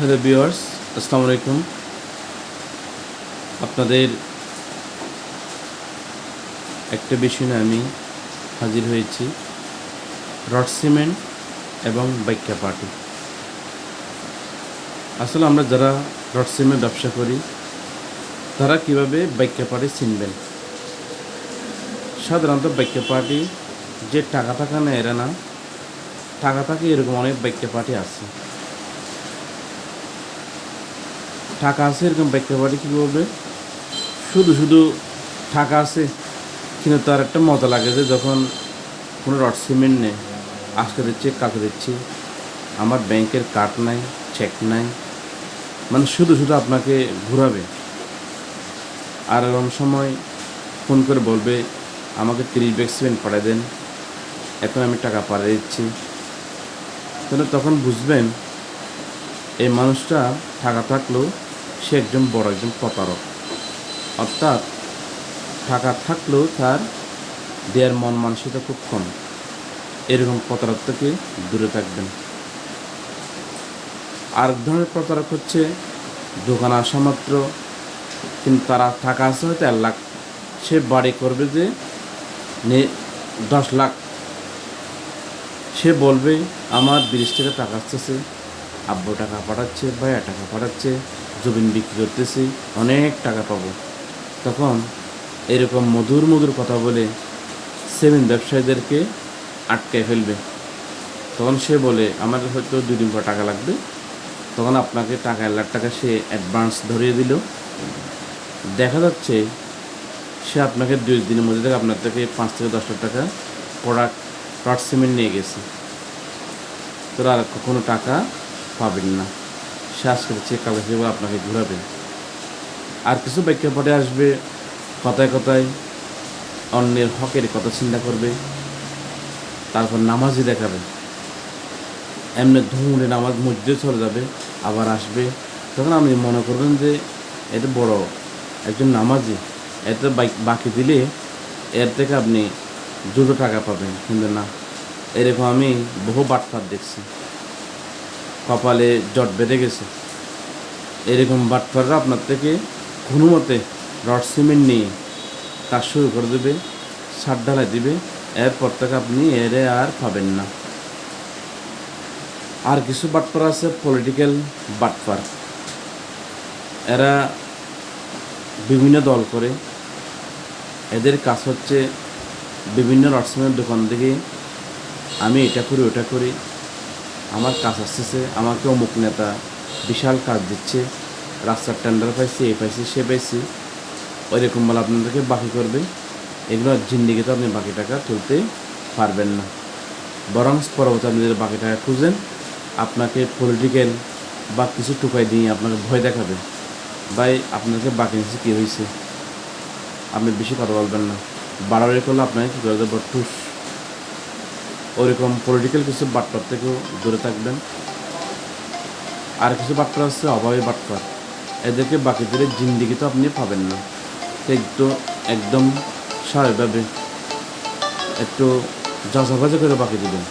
Hello বিয়ার্স আসসালামু আলাইকুম। আপনাদের একটা বিষয় নিয়ে আমি হাজির হয়েছি, রড সিমেন্ট এবং বাইকা পার্টি। আসলে আমরা যারা রড সিমেন্ট ব্যবসা করি, তারা কীভাবে বাইকা পার্টি চিনবেন? সাধারণত বাইকা পার্টি যে টাকা টাকা নেয় এরা না, টাকা টাকা এরকম অনেক বাইকা পার্টি আছে। টাকা আছে এরকম বাড়ি কী বলবে? শুধু শুধু টাকা আছে, কিন্তু তার একটা মজা লাগে যে যখন কোনো রড সিমেন্ট নেই, আজকে দিচ্ছে কাকে দিচ্ছি, আমার ব্যাংকের কার্ড নাই চেক নাই মানে শুধু শুধু আপনাকে ঘুরাবে। আর এরকম সময় ফোন করে বলবে, আমাকে তিরিশ ব্যাগ সিমেন্ট পাঠিয়ে দেন, এখন আমি টাকা পাঠিয়ে দিচ্ছি। তাহলে তখন বুঝবেন, এই মানুষটা টাকা থাকলেও সে একজন বড় একজন প্রতারক। অর্থাৎ টাকা থাকলেও তার দেয়ার মন মানসিকতা খুব কম। এরকম প্রতারক থেকে দূরে থাকবেন। আর এক ধরনের প্রতারক হচ্ছে দোকান আসা মাত্র, কিন্তু তারা টাকা আছে হয়তো এক লাখ। সে বাড়ি করবে যে নে, দশ লাখ। সে বলবে, আমার বিদেশ থেকে টাকা আসতেছে। আব্বু টাকা পাঠাচ্ছে, ভাইয়া টাকা পাঠাচ্ছে। জমিন বিক্রি করতেছি, অনেক টাকা পাবো। তখন এরকম মধুর মধুর কথা বলে সেভেন ব্যবসায়ীদেরকে আটকে ফেলবে। তখন সে বলে, আমার হয়তো দুই দিন পর টাকা লাগবে। তখন আপনাকে টাকা এক লাখ টাকা সে অ্যাডভান্স ধরিয়ে দিল। দেখা যাচ্ছে সে আপনাকে দুই দিনের মধ্যে থেকে আপনার থেকে পাঁচ থেকে দশ লাখ টাকা প্রোডাক্ট রড সিমেন্ট নিয়ে গেছে। তোরা আর কখনো টাকা পাবেন না। সে চেক কাগজ হিসেবে আপনাকে ঘুরাবে। আর কিছু প্রেক্ষাপটে আসবে, কথায় কথায় অন্যের হকের কথা চিন্তা করবে, তারপর নামাজই দেখাবে। এমনি ধুমুড়ে নামাজ মসজিদে চলে যাবে, আবার আসবে। তখন আপনি মনে করবেন যে এটা বড় একজন নামাজি, এত বাকি দিলে এর থেকে আপনি দুটো টাকা পাবেন। কিন্তু না, এরকম আমি বহু বাটফাট দেখছি। কপালে জট বেঁধে গেছে। এরকম বাটফাররা আপনার থেকে কোনো মতে রড সিমেন্ট নিয়ে কাজ শুরু করে দেবে সার ঢালাই দিবে, এরপর থেকে আপনি এরে আর পাবেন না। আর কিছু বাটপার আছে পলিটিক্যাল বাটপার এরা বিভিন্ন দল করে। এদের কাজ হচ্ছে বিভিন্ন রড রডসমের দোকান থেকে আমি এটা করি, ওটা করি। আমার কাজ আসতেছে আমাকে অমুক নেতা বিশাল কাজ দিচ্ছে, রাস্তার টেন্ডার পাইছি, এ পাইছি, সে পাইছি। ওইরকম বলে আপনাদেরকে বাকি করবে এগুলো জিন্দিগি তো আপনি বাকি টাকা তুলতে পারবেন না। বরং পরবর্তী আপনি যদি বাকি টাকা খুঁজেন, আপনাকে পলিটিক্যাল বা কিছু টুকাই দিয়ে আপনাকে ভয় দেখাবে। ভাই, আপনাকে বাকি নিচ্ছে কী হয়েছে আপনি বেশি কথা বলবেন না। বাড়াবাড়ি করলে আপনাকে কী করে দেবো? টুস। ওরকম পলিটিক্যাল কিছু বাটপার থেকেও দূরে থাকবেন। আর কিছু বাটপার আছে, অভাবে বাটপার। এদেরকে বাকিদের জিন্দিগি তো আপনি পাবেন না। একটু একদম স্বাভাবিকভাবে একটু যাচাবাজা করে বাকি দিবেন।